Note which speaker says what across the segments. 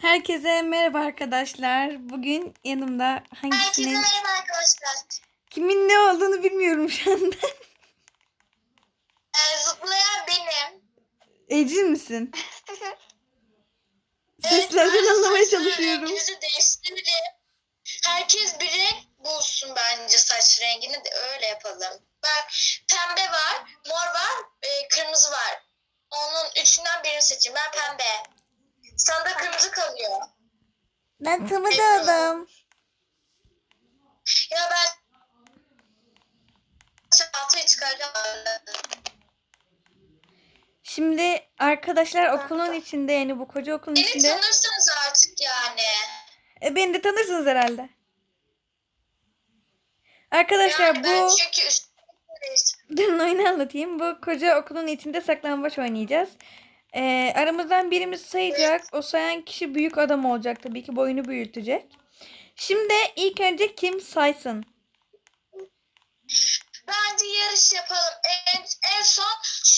Speaker 1: Herkese merhaba arkadaşlar. Bugün yanımda
Speaker 2: Herkese
Speaker 1: hangisinin
Speaker 2: merhaba arkadaşlar.
Speaker 1: kimin ne olduğunu bilmiyorum şu anda.
Speaker 2: Ee, zıplayan benim.
Speaker 1: Ecin misin?
Speaker 2: Evet,
Speaker 1: Seslerden
Speaker 2: ben
Speaker 1: anlamaya çalışıyorum.
Speaker 2: renginizi değiştirelim. Herkes bir renk bulsun bence saç rengini de öyle yapalım. Bak pembe var, mor var, e, kırmızı var. Onun üçünden birini seçeyim. Ben pembe. Sana kırmızı kalıyor.
Speaker 1: Ben tanıdım.
Speaker 2: Ya ben çantayı çıkaracağım.
Speaker 1: Şimdi arkadaşlar okulun içinde yani bu koca okulun
Speaker 2: Beni
Speaker 1: içinde.
Speaker 2: tanırsınız artık yani.
Speaker 1: E, beni de tanırsınız herhalde. Arkadaşlar
Speaker 2: Yani ben
Speaker 1: bu
Speaker 2: çünkü.
Speaker 1: Durun oyunu anlatayım. Bu koca okulun içinde saklambaç oynayacağız. Ee, aramızdan birimiz sayacak. O sayan kişi büyük adam olacak tabii ki. Boyunu büyütecek. Şimdi ilk önce kim saysın?
Speaker 2: Bence yarış yapalım. En, en son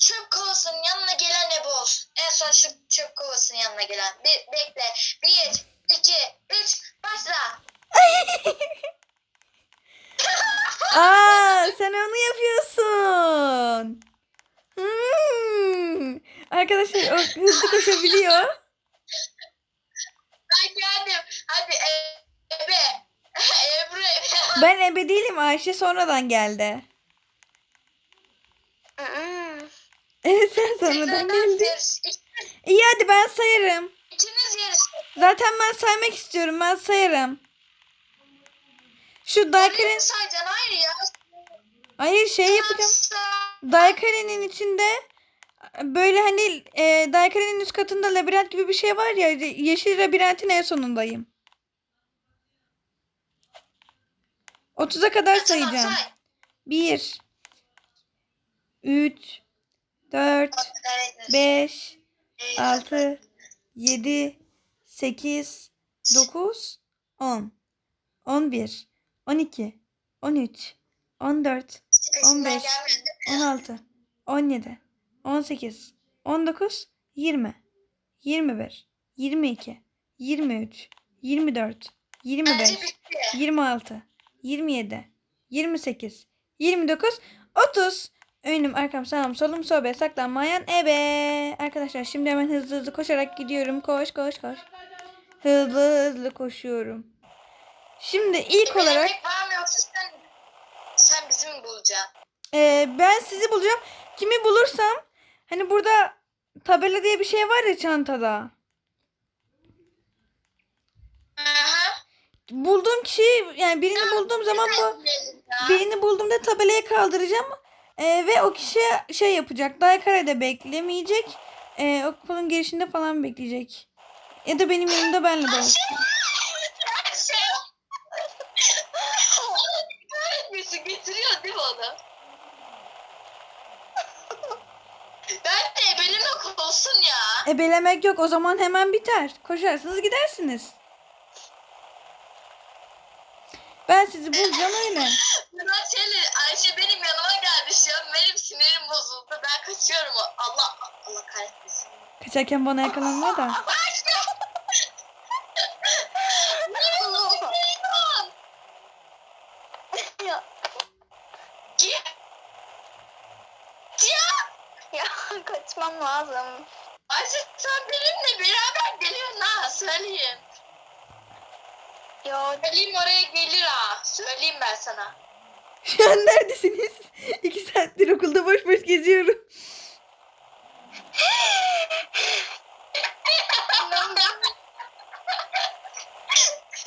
Speaker 2: çöp kovasının yanına gelen ebe olsun. En son şu çöp kovasının yanına gelen. Bir, bekle. Bir, iki, üç, başla.
Speaker 1: Aa, sen onu yapıyorsun. Arkadaşlar o hızlı koşabiliyor.
Speaker 2: Ben geldim. Hadi e, ebe. Ebru ebe.
Speaker 1: Ben ebe değilim. Ayşe sonradan geldi. Evet sen sonradan geldin. İyi hadi ben sayarım.
Speaker 2: İkiniz yarış.
Speaker 1: Zaten ben saymak istiyorum. Ben sayarım. Şu
Speaker 2: sayacaksın. Hayır ya.
Speaker 1: Hayır şey yapacağım. Daikar'ın içinde böyle hani e, Daikar'ın üst katında labirent gibi bir şey var ya. Yeşil labirentin en sonundayım. 30'a kadar sayacağım.
Speaker 2: say.
Speaker 1: 1 3 4
Speaker 2: Evet.
Speaker 1: 5
Speaker 2: Evet.
Speaker 1: 6 7 8 9 10 11 12 13 14
Speaker 2: Peşinden
Speaker 1: 15,
Speaker 2: gelmedin.
Speaker 1: 16 17 18 19 20 21 22 23 24 25
Speaker 2: Bence bitti.
Speaker 1: 26 27 28 29 30 Önüm arkam sağım solum sobe saklanmayan ebe. Arkadaşlar şimdi hemen hızlı hızlı koşarak gidiyorum. Koş koş koş. Hızlı hızlı koşuyorum. Şimdi ilk olarak
Speaker 2: yemek var mı yoksa sen, sen bizi mi bulacaksın?
Speaker 1: e, ben sizi bulacağım. Kimi bulursam hani burada tabela diye bir şey var ya çantada.
Speaker 2: Aha.
Speaker 1: Bulduğum kişiyi yani birini bulduğum zaman bu birini bulduğumda tabelaya kaldıracağım. E, ve o kişi şey yapacak. Daykara'da beklemeyecek. E, okulun girişinde falan bekleyecek. Ya da benim yanımda benle dolaşacak.
Speaker 2: Şey. Getiriyor değil mi onu? Ben de ebelemek olsun ya.
Speaker 1: Ebelemek yok. O zaman hemen biter. Koşarsınız gidersiniz. Ben sizi bulacağım öyle.
Speaker 2: Murat Çelik, Ayşe benim yanıma geldi şu an. Benim sinirim bozuldu. Ben kaçıyorum. Allah Allah kahretmesin.
Speaker 1: Kaçarken bana yakalanma da.
Speaker 3: Ya kaçmam lazım.
Speaker 2: Ayşe sen benimle beraber geliyorsun ha. Söyleyeyim.
Speaker 3: Yo,
Speaker 2: Söyleyeyim oraya gelir ha. Söyleyeyim ben sana.
Speaker 1: Şu an neredesiniz? İki saattir okulda boş boş geziyorum.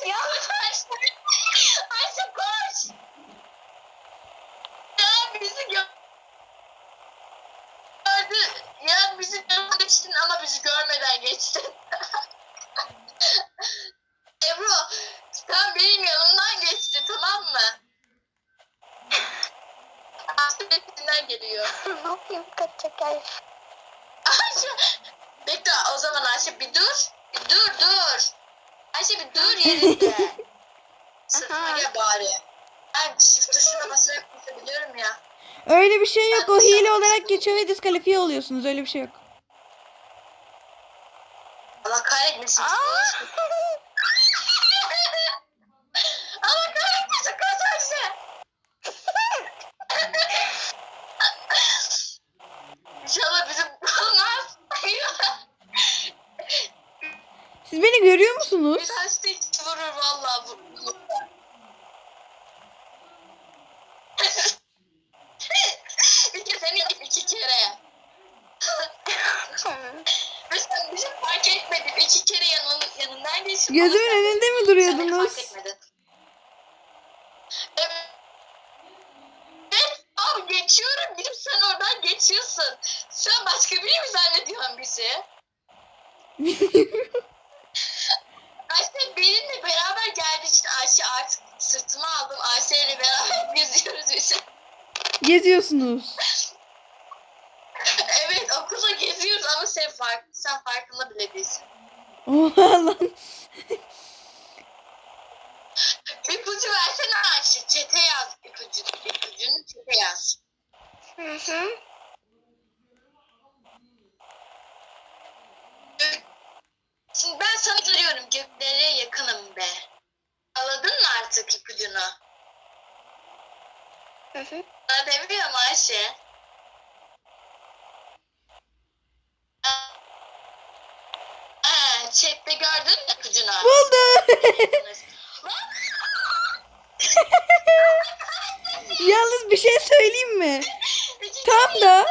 Speaker 3: ya
Speaker 2: Ayşe, Ayşe koş. Ya bizi gö- gördü. Ya bizi görmeden geçtin ama bizi görmeden geçtin. Ebru sen benim yanımdan geçtin tamam mı? Ayşe peşinden geliyor.
Speaker 3: ne yapayım kaçacak ay.
Speaker 2: Ayşe bekle o zaman Ayşe bir dur. Bir dur dur. Ayşe bir dur yerinde. Sırtıma gel bari. Ben shift tuşuna basarak konuşabiliyorum ya.
Speaker 1: Öyle bir şey yok. O hile olarak geçiyor ve diskalifiye oluyorsunuz. Öyle bir şey yok.
Speaker 2: Allah kahretmesin.
Speaker 3: Aa!
Speaker 2: Allah kahretmesin koş Ayşe. İnşallah bizim bulmaz.
Speaker 1: Siz beni görüyor musunuz?
Speaker 2: Bir taşta hiç vurur vallahi vurur. iki seni iki kere. Ve sen bizi fark etmedin. İki kere yanın, yanından geçtim.
Speaker 1: Gözümün önünde mi duruyordunuz?
Speaker 2: fark etmedin. Evet. Abi geçiyorum. Gidip sen oradan geçiyorsun. Sen başka biri mi zannediyorsun bizi? Ayşe benimle beraber geldiği için Ayşe artık sırtıma aldım. Ayşe ile beraber geziyoruz biz.
Speaker 1: Geziyorsunuz.
Speaker 2: evet okulda geziyoruz ama sen fark sen farkında bile değilsin.
Speaker 1: Oha lan.
Speaker 2: İpucu versene Ayşe. Çete yaz ipucu. İpucunu çete yaz.
Speaker 3: Hı hı.
Speaker 2: Şimdi ben sana görüyorum göklere yakınım be. Anladın mı artık ipucunu?
Speaker 3: Hı hı.
Speaker 2: Bana demiyor mu Ayşe? Aa, chatte gördün mü ipucunu?
Speaker 1: Buldu. Yalnız bir şey söyleyeyim mi? Tam da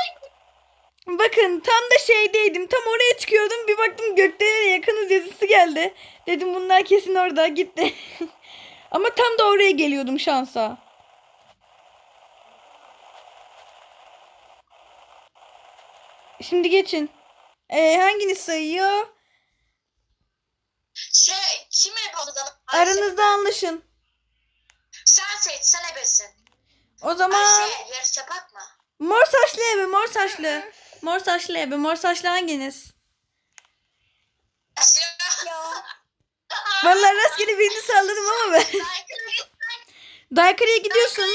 Speaker 1: bakın tam da şeydeydim. Tam oraya çıkıyordum. Bir baktım göklere yakınız yazısı geldi. Dedim bunlar kesin orada gitti. Ama tam da oraya geliyordum şansa. Şimdi geçin. Ee, hanginiz sayıyor?
Speaker 2: Şey, kim ebe o zaman? Ayşe,
Speaker 1: Aranızda anlaşın.
Speaker 2: Sen seç, sen ebesin.
Speaker 1: O zaman
Speaker 2: Ayşe, yarış yapak mı?
Speaker 1: mor saçlı ebe, mor saçlı. Mor saçlı ebe, mor saçlı hanginiz? Vallahi rastgele birini salladım ama ben. Daykara'ya gidiyorsun.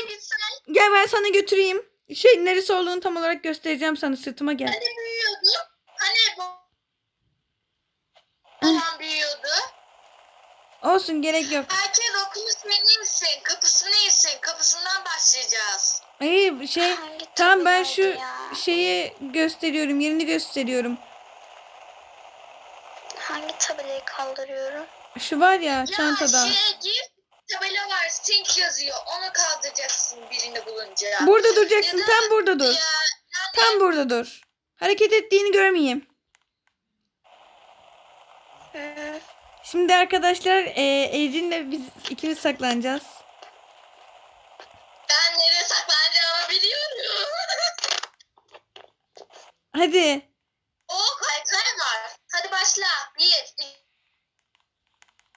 Speaker 1: Gel ben sana götüreyim. Şey neresi olduğunu tam olarak göstereceğim sana sırtıma gel.
Speaker 2: Hani bu falan büyüyordu.
Speaker 1: Olsun gerek yok.
Speaker 2: Herkes okulu senin insin, kapısını insin. Kapısından başlayacağız.
Speaker 1: Hayır şey
Speaker 3: Hangi
Speaker 1: tamam ben şu
Speaker 3: ya?
Speaker 1: şeyi gösteriyorum yerini gösteriyorum.
Speaker 3: Hangi tabelayı kaldırıyorum?
Speaker 1: Şu var ya
Speaker 2: Ya
Speaker 1: çantada.
Speaker 2: şeye gir, tabela var, sink yazıyor. Onu kaldıracaksın birini bulunca.
Speaker 1: Burada duracaksın
Speaker 2: Ya da-
Speaker 1: tam burada dur.
Speaker 2: Ya,
Speaker 1: Tam burada dur. Hareket ettiğini görmeyeyim.
Speaker 3: Hı.
Speaker 1: Şimdi arkadaşlar e, Ecrin'le biz ikimiz saklanacağız.
Speaker 2: ben nereye saklanacağımı biliyorum.
Speaker 1: Hadi.
Speaker 2: o kaykay var. Hadi başla. Bir,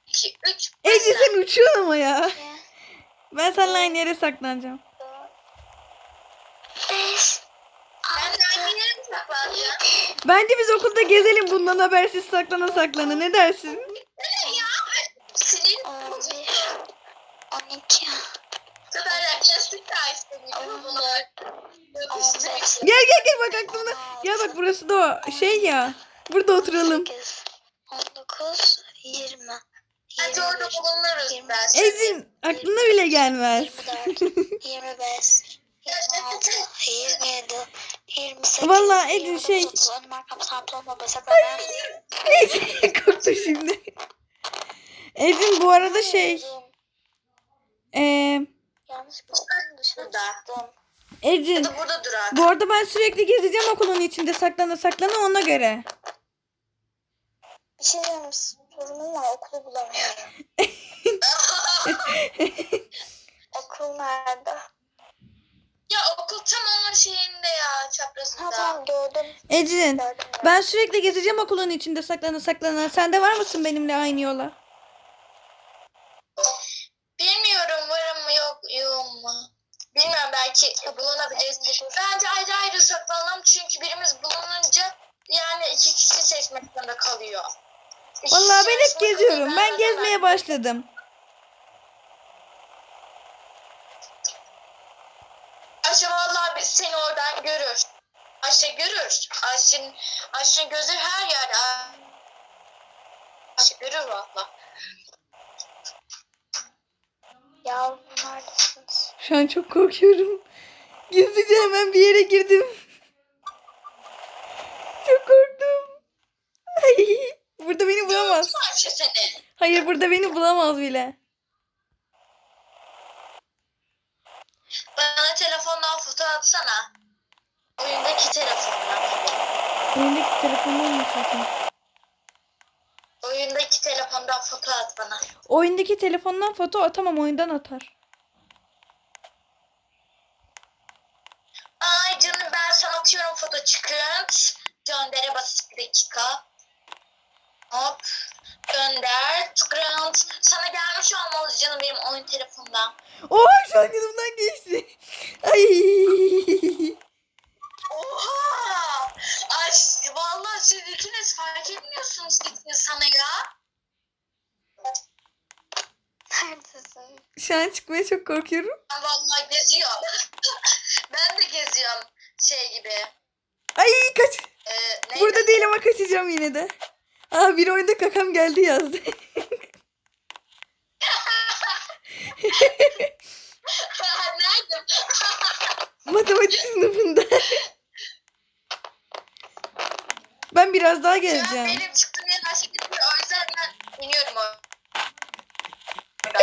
Speaker 2: iki, üç, başla.
Speaker 1: sen uçuyorsun ama ya.
Speaker 3: İki,
Speaker 1: Ben seninle aynı yere saklanacağım.
Speaker 3: dört, beş,
Speaker 2: Ben de
Speaker 3: altı,
Speaker 2: aynı yere mi saklanacağım?
Speaker 1: Bence biz okulda gezelim bundan habersiz saklana saklana. Ne dersin?
Speaker 2: Ne ya?
Speaker 3: Bir, on iki,
Speaker 2: Bu kadar yaklaştık da istemiyorum bunlar.
Speaker 1: Gel gel gel bak aklımda. Ya bak burası da o şey ya. Burada oturalım.
Speaker 3: 18, 19, 20,
Speaker 2: Bence orada
Speaker 3: 21,
Speaker 2: bulunuruz
Speaker 3: Yirmi.
Speaker 2: ben.
Speaker 1: Ecrin aklına bile gelmez.
Speaker 3: 24, 25, 26, 27, 28,
Speaker 1: Vallahi Ecrin
Speaker 3: 29,
Speaker 1: şey-
Speaker 3: 30. Önüm arkam sağ olma besaklanan.
Speaker 1: Ecrin korktu şimdi. Ecrin bu arada şey. Eee
Speaker 3: Yanlış dışına
Speaker 2: Burada.
Speaker 3: çıktım.
Speaker 2: Ya
Speaker 1: Ecrin.
Speaker 2: da burada durar.
Speaker 1: Bu arada ben sürekli gezeceğim okulun içinde saklana saklana ona göre.
Speaker 3: Bir şey diyeyim, sorunum var okulu bulamıyorum. Okul nerede?
Speaker 2: Ya okul tam onun şeyinde ya
Speaker 3: Ha
Speaker 2: çaprazında.
Speaker 3: tamam gördüm.
Speaker 1: Ecrin.
Speaker 3: Gördüm.
Speaker 1: Ben sürekli gezeceğim okulun içinde saklana saklana. Sen de var mısın benimle aynı yola?
Speaker 2: Bilmiyorum varım mı yok yoğum mu? Bilmiyorum belki bulunabiliriz. Bence ayrı ayrı saklanalım çünkü birimiz bulununca yani iki kişi seçmek zorunda kalıyor. İki
Speaker 1: Vallahi
Speaker 2: kişi
Speaker 1: ben hep geziyorum.
Speaker 2: kalıyor,
Speaker 1: Ben gezmeye başladım.
Speaker 2: Ayşe vallahi biz seni oradan görür. Ayşe görür. Ayşe'nin Ayşe'nin gözü her yerde. Ayşe görür valla.
Speaker 3: Yavrum neredesiniz?
Speaker 1: Şu an çok korkuyorum. Gizlice hemen bir yere girdim. Çok korktum. Ay, burada beni bulamaz.
Speaker 2: Ayşe seni.
Speaker 1: Hayır burada beni bulamaz bile.
Speaker 2: Bana telefondan foto atsana. Oyundaki telefondan.
Speaker 1: Elimdeki telefonum mu zaten?
Speaker 2: Oyundaki telefondan foto at bana.
Speaker 1: Oyundaki telefondan foto atamam oyundan atar.
Speaker 2: Ay canım ben sana atıyorum foto çıkınt. Göndere basit bir dakika. Hop. Gönder. Çıkınt. Sana gelmiş olmalı canım benim oyun telefondan.
Speaker 1: Oy şu an yanımdan geçti. Ay.
Speaker 2: Oha! Ay vallahi siz ikiniz fark etmiyorsunuz ikiniz sana ya.
Speaker 3: Neredesin?
Speaker 1: Şu an çıkmaya çok korkuyorum.
Speaker 2: Ben vallahi geziyorum. ben de geziyorum şey gibi.
Speaker 1: Ay kaç.
Speaker 2: E, neydi?
Speaker 1: Burada değil ama kaçacağım yine de. Aa bir oyunda kakam geldi yazdı.
Speaker 2: Nerede?
Speaker 1: Matematik sınıfında. Ben biraz daha geleceğim.
Speaker 2: benim çıktığım yer aşağı gidiyor. O yüzden ben iniyorum o.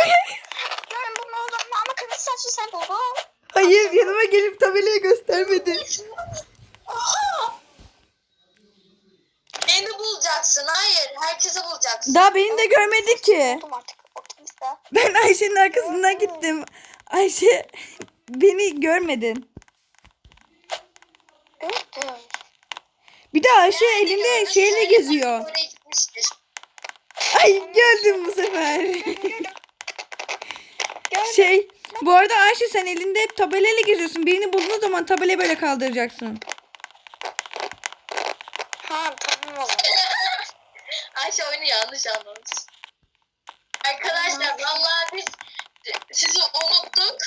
Speaker 3: Ben bunu oldum ama kırmızı saçlı sen baba.
Speaker 1: Hayır yanıma gelip tabelayı göstermedi.
Speaker 2: Aa! Beni bulacaksın. Hayır. Herkese bulacaksın.
Speaker 1: Daha beni de görmedi ki.
Speaker 3: Oldum artık.
Speaker 1: Ben Ayşe'nin arkasından gittim. Ayşe beni görmedin.
Speaker 3: Gördüm.
Speaker 1: Bir de Ayşe
Speaker 2: Nerede
Speaker 1: elinde şeyle geziyor. Ay gördüm bu sefer. Şey bu arada Ayşe sen elinde hep tabelayla geziyorsun. Birini bulduğun zaman tabelayı böyle kaldıracaksın.
Speaker 3: Ha tamam.
Speaker 2: Ayşe oyunu yanlış anlamış. Arkadaşlar vallahi biz sizi unuttuk.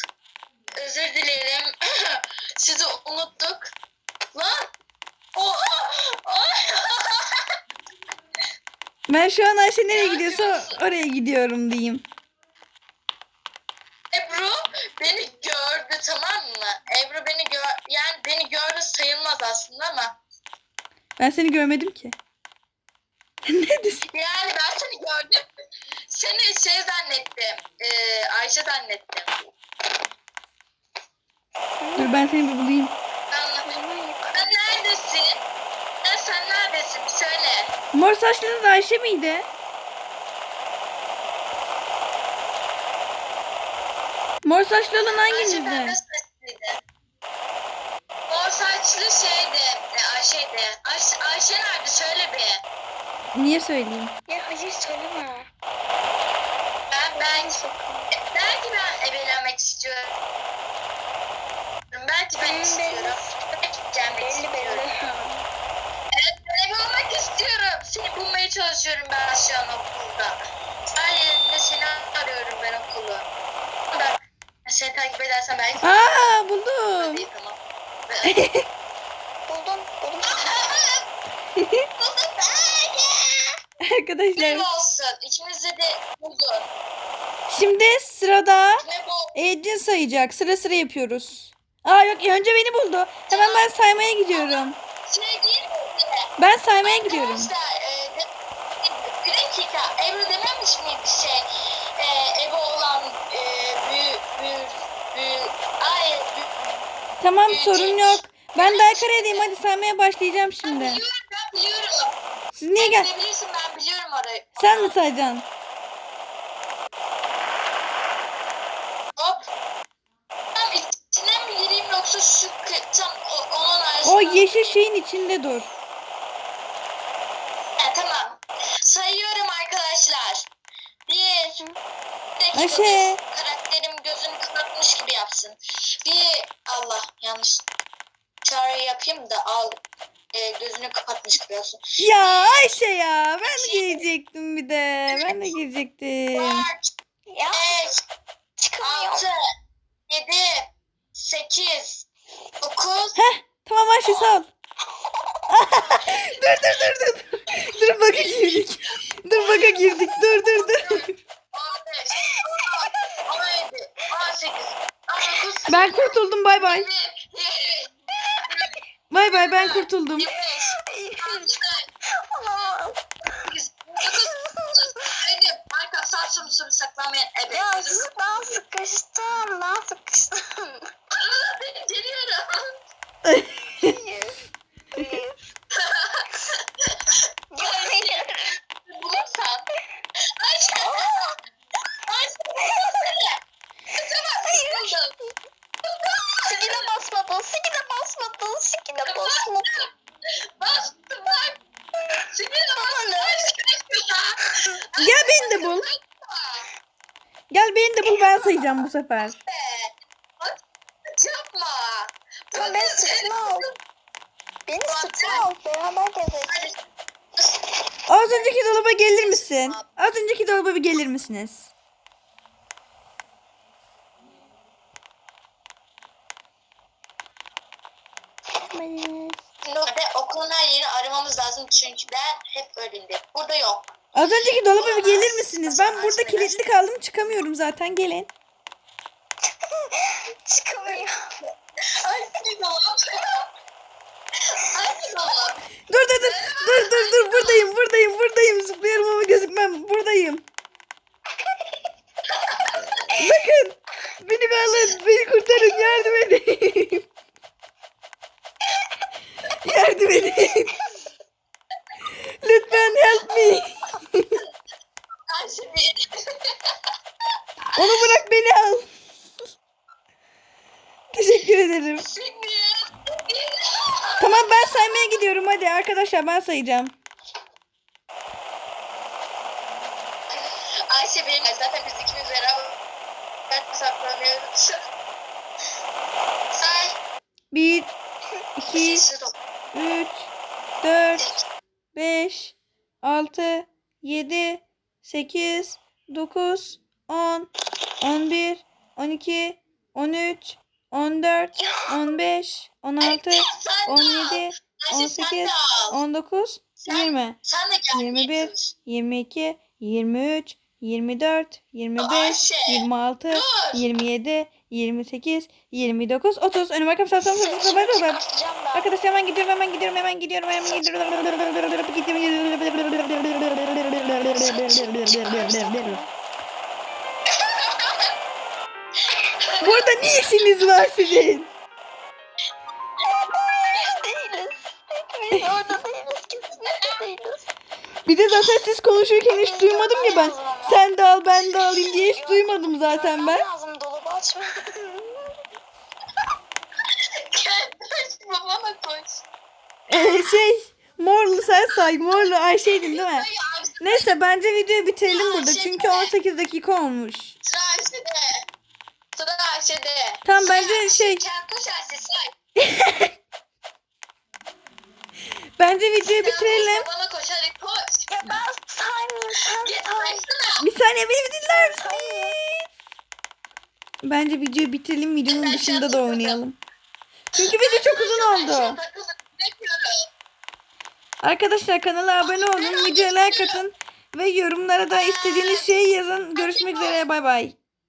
Speaker 2: Özür dilerim. sizi unuttuk. Lan! Oha! Ay!
Speaker 1: Ben şu an Ayşe nereye gidiyorsa oraya gidiyorum diyeyim.
Speaker 2: Ebru beni gördü tamam mı? Ebru beni gör yani beni gördü sayılmaz aslında ama
Speaker 1: Ben seni görmedim ki. Neredesin?
Speaker 2: yani ben seni gördüm. Seni şey zannettim. Ee, Ayşe zannettim.
Speaker 1: Dur ben seni bir bulayım.
Speaker 2: Anladım. Sen neredesin? Ya sen neredesin? Söyle.
Speaker 1: Mor saçlınız Ayşe miydi? Mor saçlı olan hanginizdi?
Speaker 2: Mor saçlı şeydi. E, Ayşe'ydi. Ayşe, Ayşe nerede? Söyle bir.
Speaker 1: Niye söyleyeyim?
Speaker 3: Ya hayır söyleme.
Speaker 2: Ben belki, belki ben ebelenmek istiyorum. Belki ben
Speaker 3: Hmm,
Speaker 2: istiyorum. Şu an okulda. Sayende seni arıyorum ben okulu. Bak seni takip edersen belki...
Speaker 1: Aa buldum.
Speaker 2: İyi tamam.
Speaker 3: Buldum. Buldum.
Speaker 2: Buldum ben.
Speaker 1: Arkadaşlar
Speaker 2: Benim olsun. İkimiz de buldun.
Speaker 1: şimdi sırada
Speaker 2: Ne?
Speaker 1: Ecin sayacak. Sıra sıra yapıyoruz. Aa yok önce beni buldu. Hemen ben saymaya gidiyorum.
Speaker 2: Şey?
Speaker 1: Ben saymaya gidiyorum.
Speaker 2: Arkadaşlar e, de- bir dakika. Ebru dememiş miydi şey? E, Ebe olan e, büyü, büyü, büyü, ay, büyü,
Speaker 1: Tamam sorun yok. Ben de Ankara'dayım. Hadi saymaya başlayacağım
Speaker 2: ben
Speaker 1: şimdi.
Speaker 2: biliyorum, ben biliyorum.
Speaker 1: Siz niye gel?
Speaker 2: Ben biliyorum orayı.
Speaker 1: Sen mi sayacaksın?
Speaker 2: Hop. Tam içine mi gireyim yoksa şu kı- tam o, onun arasına?
Speaker 1: O yeşil şeyin içinde dur.
Speaker 2: Ha, tamam. Sayıyorum arkadaşlar. Bir. dakika
Speaker 1: Ayşe.
Speaker 2: dur. Karakterim gözünü kapatmış gibi yapsın. Bir. Allah yanlış. Çağrı yapayım da al. Gözünü kapatmış yapsın.
Speaker 1: Ya Ayşe ya. Ben girecektim bir de. Ben de girecektim.
Speaker 2: Dört.
Speaker 3: Ya
Speaker 2: Beş.
Speaker 3: çıkamıyorum.
Speaker 2: Altı. Yedi. Sekiz. Dokuz.
Speaker 1: Tamam Ayşe sağ ol. dur dur dur dur. Dur baka girdik. Dur baka girdik. Dur dur dur.
Speaker 2: 15, 16, 17, 18, 19,
Speaker 1: Ben kurtuldum bay bay.
Speaker 2: 20, 20,
Speaker 1: Bay bay ben kurtuldum.
Speaker 2: 25, 26,
Speaker 3: Olamam.
Speaker 2: 28, 29, 30. Hadi soru soru saklanmayan ebe.
Speaker 3: Ya ben sıkıştım. Ben sıkıştım.
Speaker 2: Geliyorum.
Speaker 3: Hayır. Hayır. Hayır.
Speaker 2: Bulursan. Ayşe. Ayşe. Tamam. Buldum.
Speaker 3: Sikine basmadın. Sikine basmadın. Sikine basmadın.
Speaker 2: Bastım bak. Sinir bastım.
Speaker 1: Gel beni de bul. Gel beni de bul ben sayacağım bu sefer.
Speaker 2: Yapma.
Speaker 3: Ya beni sıkma. Beni sıkma. Beraber gezeceğiz.
Speaker 1: Az önceki dolaba gelir misin? Az önceki dolaba bir gelir misiniz?
Speaker 2: Ve okulun her yerini aramamız lazım çünkü ben hep önünde. Burada yok.
Speaker 1: Az önceki dolaba bir gelir misiniz? Ben burada kilitli kaldım çıkamıyorum zaten gelin.
Speaker 3: Çıkamıyor.
Speaker 2: Ay dolap. Ay dolap.
Speaker 1: Dur dur dur. Dur dur dur buradayım buradayım buradayım. Zıplıyorum ama gözükmem. Buradayım. Bakın. Beni bir alın. Beni kurtarın. Yardım edin. yardım edin. Lütfen help me.
Speaker 2: Ayşe bir.
Speaker 1: Onu bırak beni al. Teşekkür ederim.
Speaker 2: Seni.
Speaker 1: Tamam ben saymaya gidiyorum hadi arkadaşlar ben sayacağım.
Speaker 2: Ayşe benim zaten biz ikimiz beraber saklanıyoruz. Say.
Speaker 1: 1, 2,
Speaker 2: Sessiz ol.
Speaker 1: 3, 4, 5, 6, 7, 8, 9, 10, 11, 12, 13, 14, 15, 16,
Speaker 2: Sen de al.
Speaker 1: 17,
Speaker 2: Ayşe sen
Speaker 1: 18,
Speaker 2: de al.
Speaker 1: 19,
Speaker 2: Sen-
Speaker 1: 20,
Speaker 2: Sen de gel.
Speaker 1: 21, 22, 23, 24, 25,
Speaker 2: Ayşe,
Speaker 1: 26,
Speaker 2: dur.
Speaker 1: 27, 28, 29, 30. Önüme sağ sağ sağ.
Speaker 3: Çıkacağım ben.
Speaker 1: Arkadaşlar hemen gidiyorum hemen gidiyorum hemen gidiyorum hemen gidiyorum. Burada ne işiniz var sizin? Bir de zaten siz konuşurken hiç duymadım ya ben. Sen de al ben de alayım diye hiç duymadım zaten ben.
Speaker 3: Lazım dolabı açma.
Speaker 2: Babana koş.
Speaker 1: Ee, şey Morlu sen say. Morlu Ayşe'ydin değil mi? Neyse bence videoyu bitirelim burada. Çünkü 18 dakika olmuş.
Speaker 2: Sıra Ayşe'de. Sıra Ayşe'de.
Speaker 1: Tamam, bence şey-
Speaker 2: koş Ayşe say.
Speaker 1: Bence videoyu bitirelim.
Speaker 2: koş, Babana koş.
Speaker 3: Ya ben saymayayım. Sen
Speaker 2: Git
Speaker 3: say.
Speaker 2: saysana.
Speaker 1: Bir saniye beni dinler misiniz? Bence videoyu bitirelim. Videonun dışında da oynayalım. Çünkü video çok uzun oldu.
Speaker 2: Bekliyorum.
Speaker 1: Arkadaşlar kanala abone olun. Videoya like atın. Ve yorumlara da istediğiniz şeyi yazın. Görüşmek üzere. Bay bay.